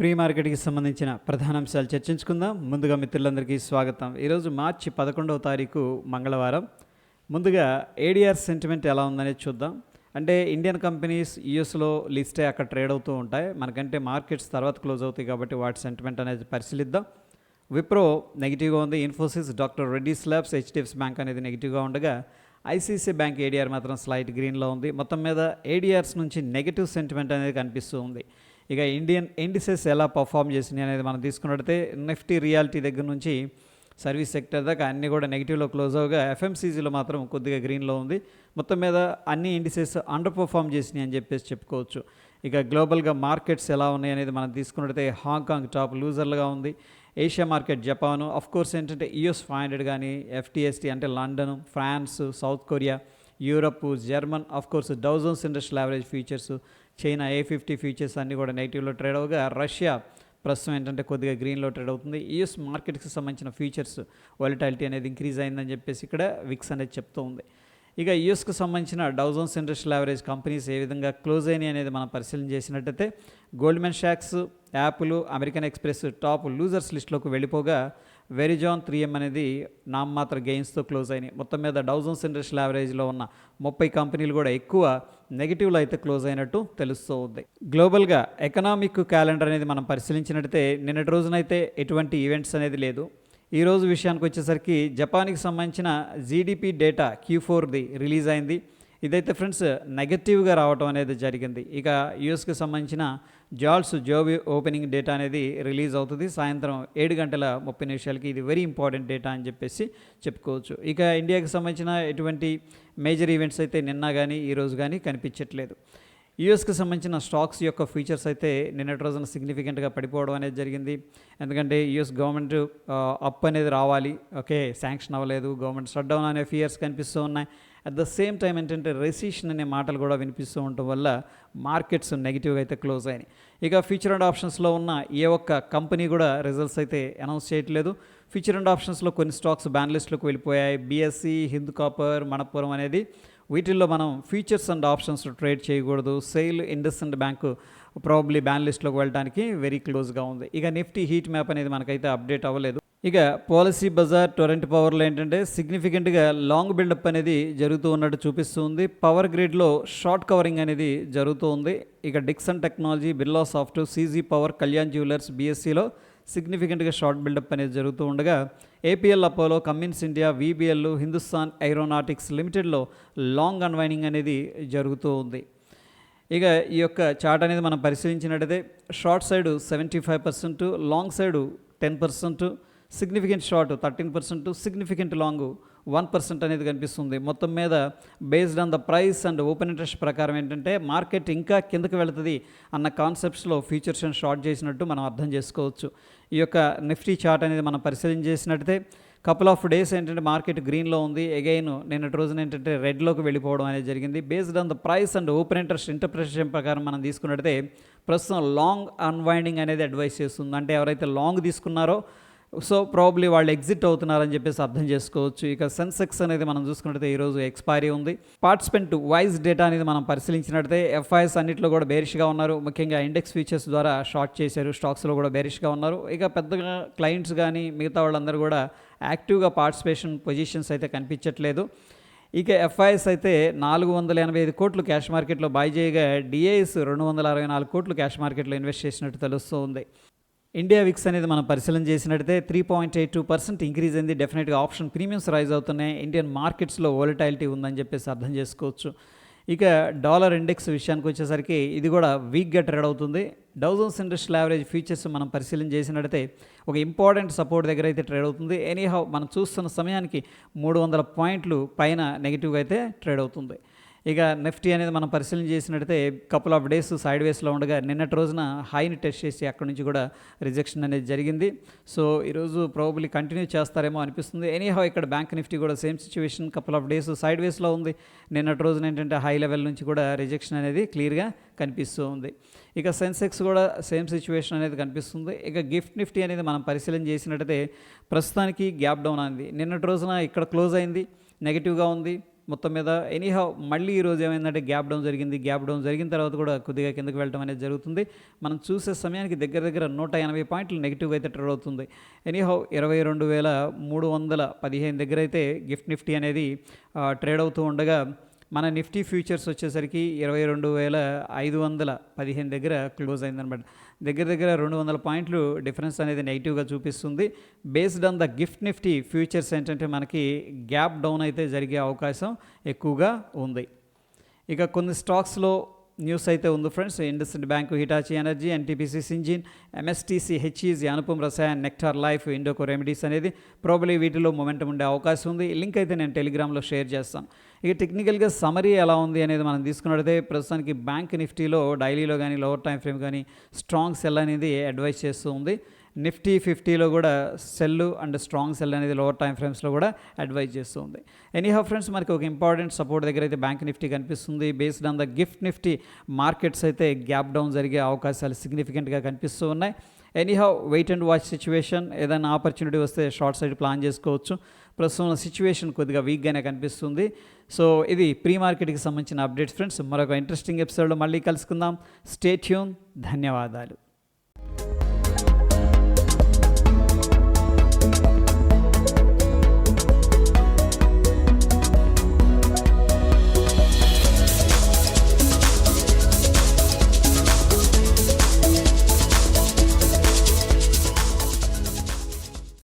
Pre మార్కెట్కి సంబంధించిన ప్రధాన అంశాలు చర్చించుకుందాం. ముందుగా మిత్రులందరికీ స్వాగతం. ఈరోజు మార్చి పదకొండవ తారీఖు మంగళవారం. ముందుగా ఏడిఆర్ సెంటిమెంట్ ఎలా ఉందనేది చూద్దాం. అంటే ఇండియన్ కంపెనీస్ యూఎస్లో లిస్ట్ అయ్యి అక్కడ ట్రేడ్ అవుతూ ఉంటాయి. మనకంటే మార్కెట్స్ తర్వాత క్లోజ్ అవుతాయి కాబట్టి వాటి సెంటిమెంట్ అనేది పరిశీలిద్దాం. విప్రో నెగిటివ్గా ఉంది. Infosys doctor Reddy labs HDFC bank అనేది నెగిటివ్గా ఉండగా ఐసీసీ బ్యాంక్ ఏడిఆర్ మాత్రం స్లైట్ గ్రీన్లో ఉంది. మొత్తం మీద ఏడిఆర్స్ నుంచి నెగిటివ్ సెంటిమెంట్ అనేది కనిపిస్తూ ఉంది. ఇక ఇండియన్ ఇండిసెస్ ఎలా పర్ఫామ్ చేసినాయి అనేది మనం తీసుకున్నట్టయితే నిఫ్టీ రియాలిటీ దగ్గర నుంచి సర్వీస్ సెక్టర్ దాకా అన్నీ కూడా నెగిటివ్లో క్లోజ్ అవగా ఎఫ్ఎంసీజీలో మాత్రం కొద్దిగా గ్రీన్లో ఉంది. మొత్తం మీద అన్ని ఇండిసెస్ అండర్ పర్ఫామ్ చేసినాయి అని చెప్పేసి చెప్పుకోవచ్చు. ఇక గ్లోబల్గా మార్కెట్స్ ఎలా ఉన్నాయి అనేది మనం తీసుకున్నట్టయితే హాంకాంగ్ టాప్ లూజర్లుగా ఉంది. ఏషియా మార్కెట్ జపాను కోర్స్ ఏంటంటే యూఎస్ ఫైవ్ హండ్రెడ్ కానీ ఎఫ్టీఎస్టీ అంటే London France South Korea Europe German course Dow Jones industrial average futures China A fifty futures అన్నీ కూడా నెగిటివ్లో ట్రేడ్ అవగా రష్యా ప్రస్తుతం ఏంటంటే కొద్దిగా గ్రీన్లో ట్రేడ్ అవుతుంది. యూఎస్ మార్కెట్కి సంబంధించిన ఫ్యూచర్స్ వాలిటాలిటీ అనేది ఇంక్రీజ్ అయిందని చెప్పేసి ఇక్కడ విక్స్ అనేది చెప్తూ ఉంది. ఇక యూఎస్కి సంబంధించిన Dow Jones industrial average companies ఏ విధంగా క్లోజ్ అయినాయి అనేది మనం పరిశీలన చేసినట్టయితే Goldman shocks Apple American Express top losers లిస్టులోకి వెళ్ళిపోగా వెరిజాన్ త్రీ ఎం అనేది నామమాత్ర గెయిన్స్తో క్లోజ్ అయినాయి. మొత్తం మీద డౌజన్స్ ఇండస్ట్రియల్ యావరేజ్లో ఉన్న ముప్పై కంపెనీలు కూడా ఎక్కువ నెగిటివ్లో అయితే క్లోజ్ అయినట్టు తెలుస్తూ ఉంది. గ్లోబల్గా ఎకనామిక్ క్యాలెండర్ అనేది మనం పరిశీలించినట్టయితే నిన్నటి రోజునైతే ఎటువంటి ఈవెంట్స్ అనేది లేదు. ఈ రోజు విషయానికి వచ్చేసరికి జపాన్కి సంబంధించిన GDP data Q fourth release అయింది. ఇదైతే ఫ్రెండ్స్ నెగటివ్గా రావటం అనేది జరిగింది. ఇక యూఎస్కి సంబంధించిన జాల్స్ జాబ్ ఓపెనింగ్ డేటా అనేది రిలీజ్ అవుతుంది. సాయంత్రం ఏడు గంటల ముప్పై నిమిషాలకి ఇది వెరీ ఇంపార్టెంట్ డేటా అని చెప్పేసి చెప్పుకోవచ్చు. ఇక ఇండియాకి సంబంధించిన ఎటువంటి మేజర్ ఈవెంట్స్ అయితే నిన్న కానీ ఈరోజు కానీ కనిపించట్లేదు. యూఎస్కి సంబంధించిన స్టాక్స్ యొక్క ఫీచర్స్ అయితే నిన్నటి రోజున సిగ్నిఫికెంట్గా పడిపోవడం అనేది జరిగింది. ఎందుకంటే యూఎస్ గవర్నమెంట్ అప్ అనేది రావాలి. ఓకే శాంక్షన్ అవ్వలేదు. గవర్నమెంట్ షట్ డౌన్ అనే ఫియర్స్ కనిపిస్తూ ఉన్నాయి. అట్ ద సేమ్ టైం ఏంటంటే రెసిషన్ అనే మాటలు కూడా వినిపిస్తూ ఉండటం వల్ల మార్కెట్స్ నెగిటివ్గా అయితే క్లోజ్ అయినాయి. ఇక ఫ్యూచర్ అండ్ ఆప్షన్స్లో ఉన్న ఏ ఒక్క కంపెనీ కూడా రిజల్ట్స్ అయితే అనౌన్స్ చేయట్లేదు. ఫ్యూచర్ అండ్ ఆప్షన్స్లో కొన్ని స్టాక్స్ బ్యాన్ లిస్ట్లోకి వెళ్ళిపోయాయి. బీఎస్సీ హిందూ కాపర్ మణపురం అనేది వీటిల్లో మనం ఫ్యూచర్స్ అండ్ ఆప్షన్స్ ట్రేడ్ చేయకూడదు. SAIL Indus and bank probably ban లిస్ట్లోకి వెళ్ళడానికి వెరీ క్లోజ్గా ఉంది. ఇక నిఫ్టీ హీట్ మ్యాప్ అనేది మనకైతే అప్డేట్ అవ్వలేదు. ఇక పాలసీ బజార్ టొరెంట్ పవర్లో ఏంటంటే సిగ్నిఫికెంట్గా లాంగ్ బిల్డప్ అనేది జరుగుతూ ఉన్నట్టు చూపిస్తూ ఉంది పవర్ గ్రిడ్లో షార్ట్ కవరింగ్ అనేది జరుగుతూ ఉంది. ఇక Dixon technology Birla soft CG power Kalyan jewellers బీఎస్సీలో సిగ్నిఫికెంట్గా షార్ట్ బిల్డప్ అనేది జరుగుతూ ఉండగా APL Apollo Cummins India VBL Hindustan aeronautics లిమిటెడ్లో long unwinding అనేది జరుగుతూ ఉంది. ఇక ఈ యొక్క చార్ట్ అనేది మనం పరిశీలించినట్టయితే short side seventy five percent long side ten percent significant short thirteen percent significant long one percent అనేది కనిపిస్తుంది. మొత్తం మీద based on the price and open interest ప్రకారం ఏంటంటే మార్కెట్ ఇంకా కిందకి వెళుతుంది అన్న కాన్సెప్ట్స్లో ఫీచర్స్ షార్ట్ చేసినట్టు మనం అర్థం చేసుకోవచ్చు. ఈ యొక్క నిఫ్టీ చార్ట్ అనేది మనం పరిశీలన చేసినట్టయితే కపుల్ ఆఫ్ డేస్ ఏంటంటే మార్కెట్ గ్రీన్లో ఉంది. అగైన్ నిన్నటి రోజున ఏంటంటే రెడ్లోకి వెళ్ళిపోవడం అనేది జరిగింది. Based on the price and open interest interpretation ప్రకారం మనం తీసుకున్నట్టయితే ప్రస్తుతం లాంగ్ అన్వైండింగ్ అనేది అడ్వైస్ చేస్తుంది. అంటే ఎవరైతే లాంగ్ తీసుకున్నారో సో ప్రాబ్లీ వాళ్ళు ఎగ్జిట్ అవుతున్నారని చెప్పేసి అర్థం చేసుకోవచ్చు. ఇక సెన్సెక్స్ అనేది మనం చూసుకున్నట్టయితే ఈరోజు ఎక్స్పైరీ ఉంది. పార్టిసిపెంట్ వైజ్ డేటా అనేది మనం పరిశీలించినట్టయితే ఎఫ్ఐఎస్ అన్నింటిలో కూడా బేరిష్గా ఉన్నారు. ముఖ్యంగా ఇండెక్స్ ఫీచర్స్ ద్వారా షార్ట్ చేశారు. స్టాక్స్లో కూడా బేరిష్గా ఉన్నారు. ఇక పెద్దగా క్లయింట్స్ కానీ మిగతా వాళ్ళందరూ కూడా యాక్టివ్గా పార్టిసిపేషన్ పొజిషన్స్ అయితే కనిపించట్లేదు. ఇక ఎఫ్ఐఎస్ అయితే నాలుగు వందల ఎనభై ఐదు కోట్లు క్యాష్ మార్కెట్లో బాయ్ చేయగా డిఐఎస్ రెండు వందల అరవై నాలుగు కోట్లు క్యాష్ మార్కెట్లో ఇన్వెస్ట్ చేసినట్టు తెలుస్తూ ఉంది ఇండియా విక్స్ అనేది మనం పరిశీలన చేసినట్టయితే three point eight two percent increase అయింది. డెఫినెట్గా ఆప్షన్ ప్రీమియమ్స్ రైజ్ అవుతున్నాయి. ఇండియన్ మార్కెట్స్లో వోలటాలిటీ ఉందని చెప్పేసి అర్థం చేసుకోవచ్చు. ఇక డాలర్ ఇండెక్స్ విషయానికి వచ్చేసరికి ఇది కూడా వీక్గా ట్రేడ్ అవుతుంది. డౌజన్స్ ఇండస్ట్రియల్ యావరేజ్ ఫీచర్స్ మనం పరిశీలన చేసినట్టయితే ఒక ఇంపార్టెంట్ సపోర్ట్ దగ్గర అయితే ట్రేడ్ అవుతుంది. ఎనీహౌ మనం చూస్తున్న సమయానికి మూడు వందల పాయింట్లు పైన నెగిటివ్గా అయితే ట్రేడ్ అవుతుంది. ఇక నిఫ్టీ అనేది మనం పరిశీలన చేసినట్టయితే కపుల్ ఆఫ్ డేస్ సైడ్ వేస్లో ఉండగా నిన్నటి రోజున హైని టెస్ట్ చేసి అక్కడి నుంచి కూడా రిజెక్షన్ అనేది జరిగింది. సో ఈరోజు ప్రాబబ్లీ కంటిన్యూ చేస్తారేమో అనిపిస్తుంది. ఎనీహౌ ఇక్కడ బ్యాంక్ నిఫ్టీ కూడా same situation couple of days side వేస్లో ఉంది. నిన్నటి రోజున ఏంటంటే హై లెవెల్ నుంచి కూడా రిజెక్షన్ అనేది క్లియర్గా కనిపిస్తూ ఉంది. ఇక సెన్సెక్స్ కూడా సేమ్ సిచ్యువేషన్ అనేది కనిపిస్తుంది. ఇక గిఫ్ట్ నిఫ్టీ అనేది మనం పరిశీలన చేసినట్టయితే ప్రస్తుతానికి గ్యాప్ డౌన్ అయింది. నిన్నటి రోజున ఇక్కడ క్లోజ్ అయింది. నెగిటివ్గా ఉంది. మొత్తం మీద ఎనీహౌ మళ్ళీ ఈరోజు ఏమైందంటే గ్యాప్ డౌన్ జరిగింది. గ్యాప్ డౌన్ జరిగిన తర్వాత కూడా కొద్దిగా కిందకి వెళ్ళడం అనేది జరుగుతుంది. మనం చూసే సమయానికి దగ్గర దగ్గర నూట ఎనభై పాయింట్లు నెగిటివ్ అయితే ట్రేడ్ అవుతుంది. ఎనీహౌ ఇరవై రెండు వేల మూడు వందల పదిహేను దగ్గర అయితే గిఫ్ట్ నిఫ్టీ అనేది ట్రేడ్ అవుతూ ఉండగా మన నిఫ్టీ ఫ్యూచర్స్ వచ్చేసరికి ఇరవై రెండు వేల ఐదు వందల పదిహేను దగ్గర క్లోజ్ అయిందనమాట. దగ్గర దగ్గర రెండు వందల పాయింట్లు డిఫరెన్స్ అనేది నెగిటివ్గా చూపిస్తుంది. Based on the gift Nifty futures ఏంటంటే మనకి గ్యాప్ డౌన్ అయితే జరిగే అవకాశం ఎక్కువగా ఉంది. ఇక కొన్ని స్టాక్స్లో న్యూస్ అయితే ఉంది friends. Indus bank Hitachi energy NTPC Syngene MSTC HEG Anupam Rasayan Nectar life Indoco remedies అనేది ప్రాబ్లీ వీటిలో మొమెంటం ఉండే అవకాశం ఉంది. లింక్ అయితే నేను టెలిగ్రామ్లో షేర్ చేస్తాను. ఇక టెక్నికల్గా సమరీ ఎలా ఉంది అనేది మనం తీసుకున్నట్టయితే ప్రస్తుతానికి బ్యాంక్ నిఫ్టీలో డైలీలో కానీ లోవర్ టైం ఫ్రేమ్ కానీ స్ట్రాంగ్ సెల్ అనేది అడ్వైస్ చేస్తూ ఉంది. నిఫ్టీ ఫిఫ్టీలో కూడా సెల్ అండ్ స్ట్రాంగ్ సెల్ అనేది లోవర్ టైం ఫ్రేమ్స్లో కూడా అడ్వైజ్ చేస్తుంది ఎనీహా ఫ్రెండ్స్ మనకి ఒక ఇంపార్టెంట్ సపోర్ట్ దగ్గర అయితే బ్యాంక్ నిఫ్టీ కనిపిస్తుంది. Based on the gift Nifty markets అయితే గ్యాప్ డౌన్ జరిగే అవకాశాలు సిగ్నిఫికెంట్గా కనిపిస్తూ ఉన్నాయి. Anyhow wait and watch situation ఏదైనా ఆపర్చునిటీ వస్తే షార్ట్ సైడ్ ప్లాన్ చేసుకోవచ్చు. ప్రస్తుతం సిచ్యువేషన్ కొద్దిగా వీక్గానే కనిపిస్తుంది. సో ఇది ప్రీ మార్కెట్కి సంబంధించిన అప్డేట్స్ ఫ్రెండ్స్. మరొక ఇంట్రెస్టింగ్ ఎపిసోడ్లో మళ్ళీ కలుసుకుందాం. స్టేట్యూన్ ధన్యవాదాలు.